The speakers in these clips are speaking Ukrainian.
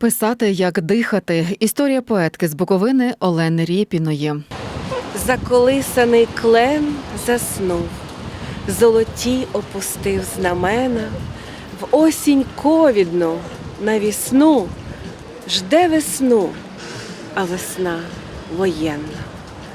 Писати як дихати. Історія поетки з Буковини Олени Рєпіної. Заколисаний клен заснув, золоті опустив знамена, в осінь ковідну на вісну жде весну, а весна воєнна.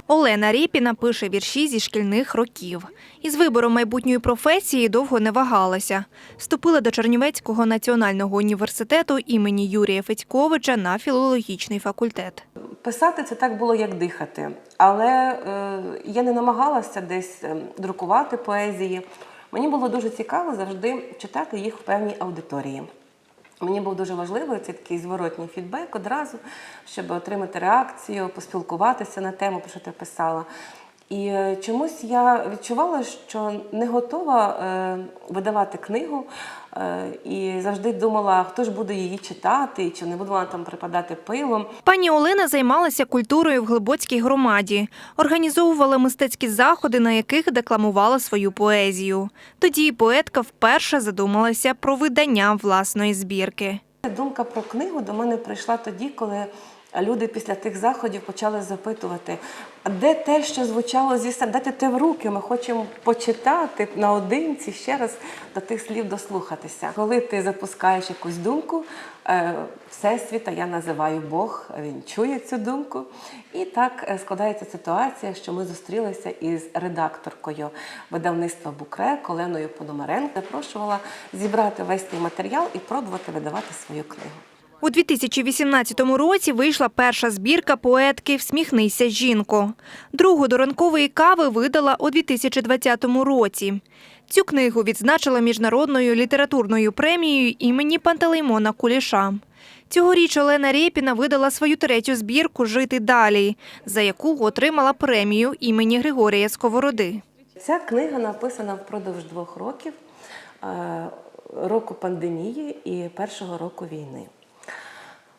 Олена Рєпіна пише вірші зі шкільних років. Із вибором майбутньої професії довго не вагалася. Вступила до Чернівецького національного університету імені Юрія Федьковича на філологічний факультет. Писати це так було, як дихати, але е, я не намагалася десь е, друкувати поезії. Мені було дуже цікаво завжди читати їх в певній аудиторії. Мені був дуже важливий цей такий зворотній фідбек одразу, щоб отримати реакцію, поспілкуватися на тему, про що ти писала. І е, чомусь я відчувала, що не готова е, видавати книгу, е, і завжди думала, хто ж буде її читати, чи не буде вона там припадати пилом. Пані Олена займалася культурою в Глибоцькій громаді, організовувала мистецькі заходи, на яких декламувала свою поезію. Тоді поетка вперше задумалася про видання власної збірки. Думка про книгу до мене прийшла тоді, коли люди після тих заходів почали запитувати, а де те, що звучало зі сцени, дайте те в руки, ми хочемо почитати наодинці ще раз до тих слів дослухатися. Коли ти запускаєш якусь думку, е, Всесвіта я називаю Бог, він чує цю думку. І так е, складається ситуація, що ми зустрілися із редакторкою видавництва Букре Коленою Пономаренко. Запрошувала зібрати весь цей матеріал і пробувати видавати свою книгу. У 2018 році вийшла перша збірка поетки Всміхнися, жінко. Другу до ранкової кави видала у 2020 році. Цю книгу відзначила міжнародною літературною премією імені Пантелеймона Куліша. Цьогоріч Олена Рєпіна видала свою третю збірку Жити далі, за яку отримала премію імені Григорія Сковороди. Ця книга написана впродовж двох років е, року пандемії і першого року війни.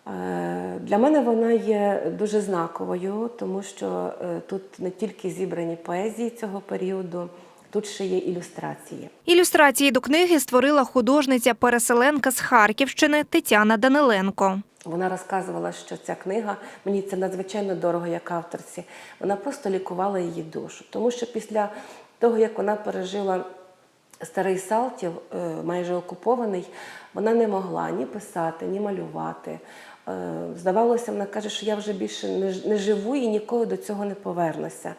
Е, Для мене вона є дуже знаковою, тому що е, тут не тільки зібрані поезії цього періоду, тут ще є ілюстрації. Ілюстрації до книги створила художниця-переселенка з Харківщини Тетяна Даниленко. Вона розказувала, що ця книга мені це надзвичайно дорого як авторці. Вона просто лікувала її душу, тому що після того, як вона пережила старий Салтів, е, майже окупований, вона не могла ні писати, ні малювати. Е, Здавалося, вона каже, що я вже більше не живу і ніколи до цього не повернуся.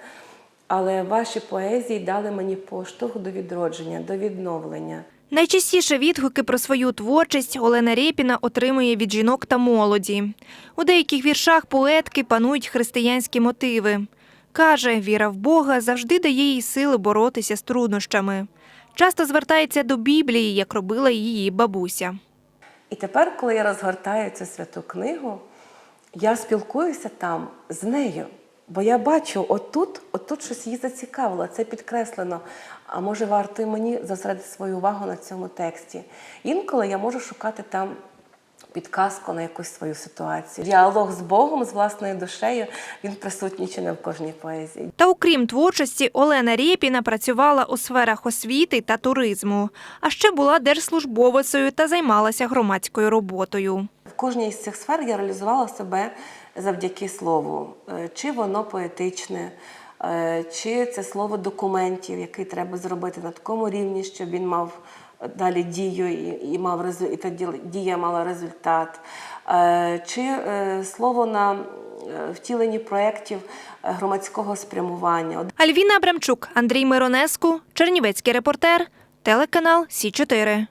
Але ваші поезії дали мені поштовх до відродження, до відновлення. Найчастіше відгуки про свою творчість Олена Рєпіна отримує від жінок та молоді. У деяких віршах поетки панують християнські мотиви. Каже, віра в Бога завжди дає їй сили боротися з труднощами. Часто звертається до Біблії, як робила її бабуся. І тепер, коли я розгортаю цю святу книгу, я спілкуюся там з нею. Бо я бачу, отут, отут щось її зацікавило, це підкреслено. А може, варто і мені зосередити свою увагу на цьому тексті. Інколи я можу шукати там підказку на якусь свою ситуацію. Діалог з Богом, з власною душею, він присутній чи не в кожній поезії. Та окрім творчості, Олена Рєпіна працювала у сферах освіти та туризму, а ще була держслужбовицею та займалася громадською роботою. В кожній з цих сфер я реалізувала себе завдяки слову. Е, Чи воно поетичне, е, чи це слово документів, який треба зробити на такому рівні, щоб він мав далі дію і, і мав резу- і та дія мала результат. Е, Чи е, слово на е, втіленні проєктів громадського спрямування. Альвіна Абрамчук, Андрій Миронеску, Чернівецький репортер, телеканал Сі 4